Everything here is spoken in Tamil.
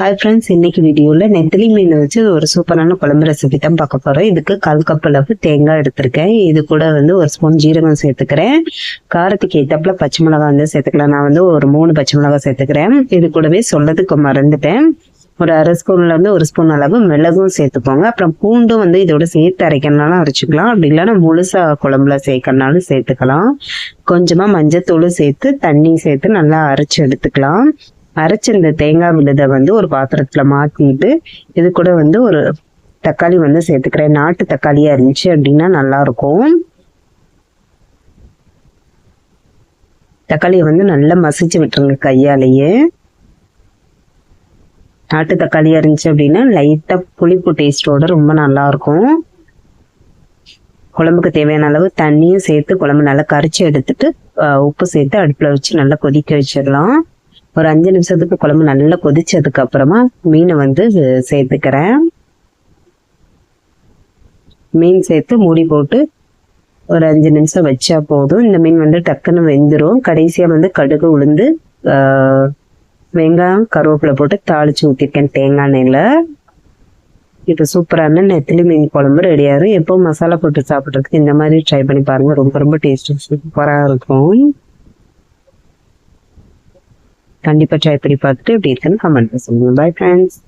ஹாய் ஃப்ரெண்ட்ஸ் இன்னைக்கு வீடியோவில் நெத்திலி மீன் வச்சு ஒரு சூப்பரான குழம்பு ரெசிபி தான் பார்க்க போகிறோம் இதுக்கு கால் கப் அளவு தேங்காய் எடுத்திருக்கேன். இது கூட வந்து ஒரு ஸ்பூன் ஜீரகம் சேர்த்துக்கிறேன். காரத்துக்கு ஏற்றப்பில் பச்சை மிளகா வந்து சேர்த்துக்கலாம். நான் வந்து ஒரு மூணு பச்சை மிளகா சேர்த்துக்கிறேன். இது கூடவே சொல்லதுக்கு மறந்துட்டேன். ஒரு அரை ஸ்பூன்லேருந்து ஒரு ஸ்பூன் அளவு மிளகும் சேர்த்துக்கோங்க. அப்புறம் பூண்டும் வந்து இதோட சேர்த்து அரைக்கணும்னாலும் அரைச்சிக்கலாம். அப்படி இல்லைன்னா முழுசாக குழம்புல சேர்க்கறனாலும் சேர்த்துக்கலாம். கொஞ்சமாக மஞ்சத்தூள் சேர்த்து தண்ணி சேர்த்து நல்லா அரைச்சி எடுத்துக்கலாம். அரைச்ச இந்த தேங்காய் விழுதை வந்து ஒரு பாத்திரத்தில் மாற்றிட்டு இது கூட வந்து ஒரு தக்காளி வந்து சேர்த்துக்கிறேன். நாட்டு தக்காளியாக இருந்துச்சு அப்படின்னா நல்லாயிருக்கும். தக்காளியை வந்து நல்லா மசிச்சு விட்டுருங்க கையாலேயே. நாட்டு தக்காளியாக இருந்துச்சு அப்படின்னா லைட்டாக புளிப்பு டேஸ்ட்டோட ரொம்ப நல்லாயிருக்கும். குழம்புக்கு தேவையான அளவு தண்ணியும் சேர்த்து குழம்பு நல்லா கரைச்சி எடுத்துட்டு உப்பு சேர்த்து அடுப்பில் வச்சு நல்லா கொதிக்க வச்சிடலாம். ஒரு அஞ்சு நிமிஷத்துக்கு குழம்பு நல்லா கொதிச்சதுக்கு அப்புறமா மீனை வந்து சேர்த்துக்கிறேன். மீன் சேர்த்து மூடி போட்டு ஒரு அஞ்சு நிமிஷம் வச்சா போதும். இந்த மீன் வந்து டக்குன்னு வெந்துடும் கடைசியாக வந்து கடுகு உளுந்து ஆஹ், வெங்காயம் கருவேப்பிலை போட்டு தாளிச்சு ஊற்றிருக்கேன் தேங்காய் எண்ணெயில். இப்போ சூப்பரான நெத்திலி மீன் குழம்பு ரெடியாகும் எப்போ மசாலா போட்டு சாப்பிட்றதுக்கு இந்த மாதிரி ட்ரை பண்ணி பாருங்க. ரொம்ப ரொம்ப டேஸ்ட்டு. சூப்பராக இருக்கும். கண்டிப்பாக ட்ரை பண்ணி பார்த்துட்டு எப்படி இருக்குன்னு கமெண்ட்ல சொல்லுங்க. Bye friends